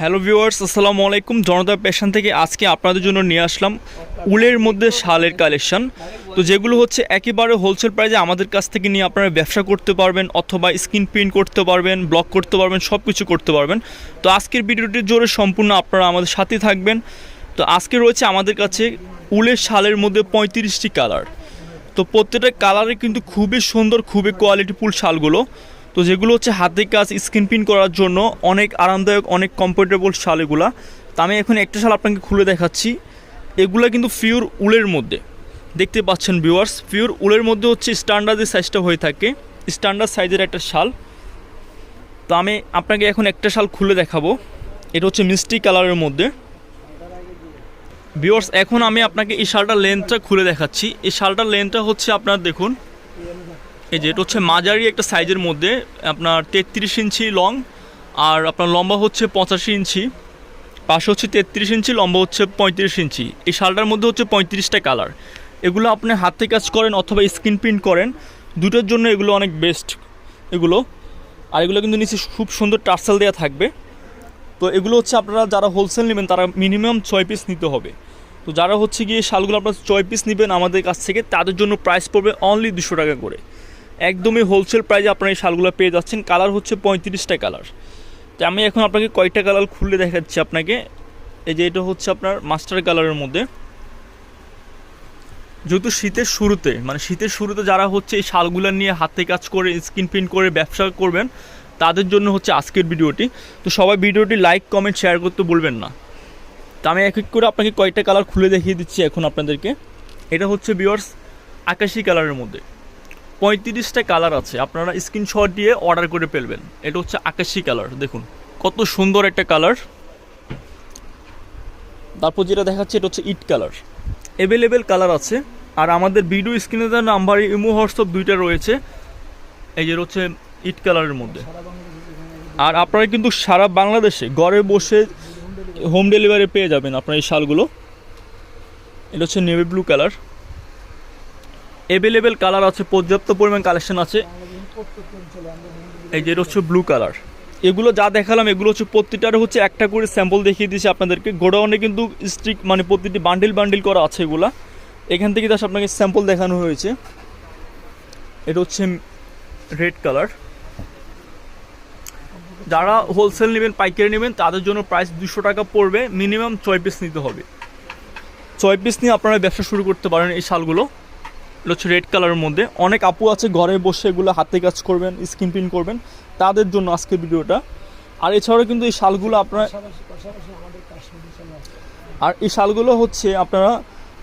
Hello viewers, আসসালামু আলাইকুম। জনতা passion থেকে আজকে আপনাদের জন্য নিয়ে আসলাম উলের মধ্যে শালের কালেকশন। তো যেগুলো হচ্ছে একেবারে হোলসেল প্রাইজে আমাদের কাছ থেকে নিয়ে আপনারা ব্যবসা করতে পারবেন অথবা স্ক্রিন প্রিন্ট করতে পারবেন ব্লক করতে পারবেন সব কিছু করতে পারবেন। তো আজকের ভিডিওটির জোরে সম্পূর্ণ আপনারা আমাদের সাথে থাকবেন। তো আজকে রয়েছে আমাদের কাছে উলের শালের মধ্যে পঁয়ত্রিশটি কালার। তো প্রত্যেকটা কালারে কিন্তু খুবই সুন্দর, খুবই কোয়ালিটিফুল শালগুলো। তো যেগুলো হচ্ছে হাতে কাজ, স্ক্রিন প্রিন্ট করার জন্য অনেক আরামদায়ক, অনেক কমফোর্টেবল শাল এগুলা। তো আমি এখন একটা শাল আপনাকে খুলে দেখাচ্ছি। এগুলা কিন্তু পিওর উলের মধ্যে। দেখতে পাচ্ছেন ভিউয়ার্স পিওর উলের মধ্যে হচ্ছে স্ট্যান্ডার্ড যে সাইজটা হয়ে থাকে। স্ট্যান্ডার্ড সাইজের একটা শাল। তো আমি আপনাকে এখন একটা শাল খুলে দেখাবো। এটা হচ্ছে মিষ্টি কালারের মধ্যে। ভিউয়ার্স এখন আমি আপনাকে এই শালটার লেন্থটা খুলে দেখাচ্ছি। এই শালটার লেন্থটা হচ্ছে আপনার দেখুন। এই যে এটা হচ্ছে মাঝারি একটা সাইজের মধ্যে আপনার তেত্রিশ ইঞ্চি লং আর আপনার লম্বা হচ্ছে পঁচাশি ইঞ্চি। পাশে হচ্ছে তেত্রিশ ইঞ্চি, লম্বা হচ্ছে পঁয়ত্রিশ ইঞ্চি। এই শালটার মধ্যে হচ্ছে পঁয়ত্রিশটা কালার এগুলো আপনি হাতে কাজ করেন অথবা স্ক্রিন প্রিন্ট করেন, দুটোর জন্য এগুলো অনেক বেস্ট এগুলো। আর এগুলো কিন্তু নিচে খুব সুন্দর টার্সেল দেওয়া থাকবে। তো এগুলো হচ্ছে আপনারা যারা হোলসেল নেবেন, তারা মিনিমাম ছয় পিস নিতে হবে। তো যারা হচ্ছে গিয়ে শালগুলো আপনারা ছয় পিস নেবেন আমাদের কাছ থেকে, তাদের জন্য প্রাইস পড়বে অনলি দুশো টাকা করে। একদমই হোলসেল প্রাইসে আপনারা এই শালগুলো পেয়ে যাচ্ছেন। কালার হচ্ছে পঁয়ত্রিশটা কালার তো আমি এখন আপনাকে কয়টা কালার খুলে দেখাচ্ছি আপনাকে। এই যে এটা হচ্ছে আপনার মাস্টার কালারের মধ্যে। যেহেতু শীতের শুরুতে মানে শীতের শুরুতে যারা হচ্ছে এই শালগুলো নিয়ে হাতে কাজ করে স্ক্রিন প্রিন্ট করে, ব্যবসা করবেন, তাদের জন্য হচ্ছে আজকের ভিডিওটি। তো সবাই ভিডিওটি লাইক কমেন্ট শেয়ার করতে বলবেন না। তো আমি এক এক করে আপনাকে কয়টা কালার খুলে দেখিয়ে দিচ্ছি এখন আপনাদেরকে। এটা হচ্ছে বিয়ার্স আকাশি কালারের মধ্যে। পঁয়ত্রিশটা কালার আছে, আপনারা স্ক্রিনশট দিয়ে অর্ডার করে ফেলবেন। এটা হচ্ছে আকাশি কালার, দেখুন, কত সুন্দর একটা কালার। তারপর যেটা দেখাচ্ছে, এটা হচ্ছে ইট কালার। অ্যাভেলেবেল কালার আছে, আর আমাদের ভিডিও স্ক্রিনে দেওয়া নাম্বার ইমো, হোয়াটসঅ্যাপ দুইটা রয়েছে। এই যে হচ্ছে ইট কালারের মধ্যে। আর আপনারা কিন্তু সারা বাংলাদেশে ঘরে বসে হোম ডেলিভারি পেয়ে যাবেন আপনার এই শালগুলো। এটা হচ্ছে navy blue colour. Available colour আছে, পর্যাপ্ত পরিমাণ কালেকশন আছে। এই যে হচ্ছে ব্লু কালার এগুলো যা দেখালাম, এগুলো হচ্ছে প্রতিটার হচ্ছে একটা করে স্যাম্পল দেখিয়ে দিয়েছি আপনাদেরকে। গোডাউনে কিন্তু স্ট্রিক মানে প্রতিটি বান্ডিল বান্ডিল করা আছে এগুলা। এখান থেকে জাস্ট আপনাকে স্যাম্পল দেখানো হয়েছে। এটা হচ্ছে রেড কালার যারা হোলসেল নেবেন, পাইকারি নেবেন, তাদের জন্য প্রাইস দুশো টাকা পড়বে। মিনিমাম ছয় পিস নিতে হবে। ছয় পিস নিয়ে আপনারা ব্যবসা শুরু করতে পারেন এই শালগুলো। এটা হচ্ছে রেড কালারের মধ্যে। অনেক আপু আছে ঘরে বসে এগুলো হাতে কাজ করবেন স্ক্রিন প্রিন্ট করবেন। তাদের জন্য আজকের ভিডিওটা। আর এছাড়াও কিন্তু এই শালগুলো আপনার আর এই শালগুলো হচ্ছে আপনারা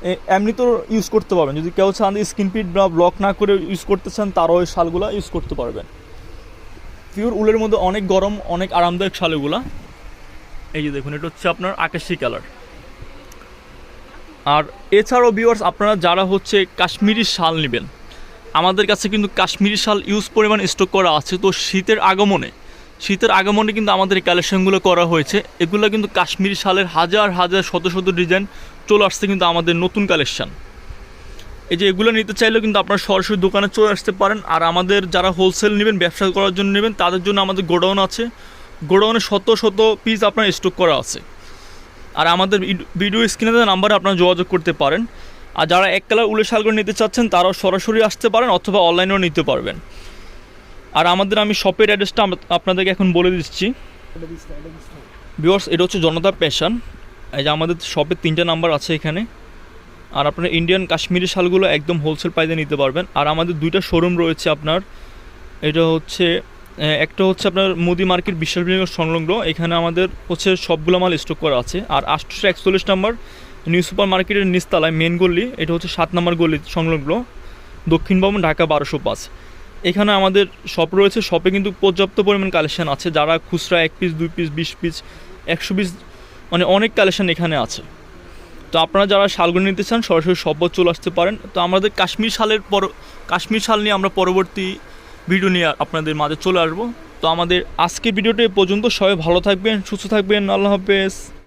এ, এমনিতেও ইউজ করতে পারবেন। যদি কেউ চান স্ক্রিন প্রিন্ট বা ব্লক না করে ইউজ করতে চান তারাও এই শালগুলো ইউজ করতে পারবেন। পিওর উলের মধ্যে অনেক গরম অনেক আরামদায়ক শাল এগুলা। এই যে দেখুন এটা হচ্ছে আপনার আকাশি কালার আর এছাড়াও ভিউয়ার্স আপনারা যারা হচ্ছে কাশ্মীরি শাল নেবেন, আমাদের কাছে কিন্তু কাশ্মীরি শাল ইউজ পরিমাণ স্টক করা আছে। তো শীতের আগমনে শীতের আগমনে কিন্তু আমাদের এই কালেকশনগুলো করা হয়েছে। এগুলো কিন্তু কাশ্মীরি শালের হাজার হাজার, শত শত ডিজাইন চলে আসছে কিন্তু আমাদের নতুন কালেকশান এই যে এগুলো নিতে চাইলেও কিন্তু আপনারা সরাসরি দোকানে চলে আসতে পারেন। আর আমাদের যারা হোলসেল নেবেন, ব্যবসা করার জন্য নেবেন, তাদের জন্য আমাদের গোডাউন আছে। গোডাউনে শত শত পিস আপনার স্টক করা আছে। আর আমাদের ভিডিও স্ক্রিনে নাম্বারে আপনারা যোগাযোগ করতে পারেন। আর যারা এক কালার উলের শালগুলো নিতে চাচ্ছেন, তারাও সরাসরি আসতে পারেন অথবা অনলাইনেও নিতে পারবেন। আর আমাদের আমি শপের অ্যাড্রেসটা আপনাদেরকে এখন বলে দিচ্ছি। বিওর্স এটা হচ্ছে জনতা প্যাশন এই যে আমাদের শপের তিনটা নাম্বার আছে এখানে। আর আপনার ইন্ডিয়ান কাশ্মীরি শালগুলো একদম হোলসেল প্রাইসে নিতে পারবেন। আর আমাদের দুইটা শোরুম রয়েছে আপনার। এটা হচ্ছে একটা হচ্ছে আপনার মুদি মার্কেট বিশ্বাস বিনিয়োগ সংলগ্ন। এখানে আমাদের হচ্ছে সবগুলো মাল স্টক করা আছে। আর আটশোশো একচল্লিশ নাম্বার নিউ সুপার মার্কেটের নিচতলায় মেন গল্লি এটা হচ্ছে সাত নম্বর গল্লি সংলগ্ন। দক্ষিণ ভবন ঢাকা বারোশো পাঁচ। এখানে আমাদের শপ রয়েছে। শপে কিন্তু পর্যাপ্ত পরিমাণ কালেকশন আছে। যারা খুচরা এক পিস দুই পিস বিশ পিস একশো পিস মানে অনেক কালেকশান এখানে আছে। তো আপনারা যারা শালগুলো নিতে চান, সরাসরি শপও চলে আসতে পারেন। তো আমাদের কাশ্মীর শালের পর কাশ্মীর শাল নিয়ে আমরা পরবর্তী ভিডিও নিয়ে আপনাদের মাঝে চলে আসব। তো আমাদের আজকের ভিডিওটা পর্যন্ত। সবাই ভালো থাকবেন, সুস্থ থাকবেন। আল্লাহ হাফেজ।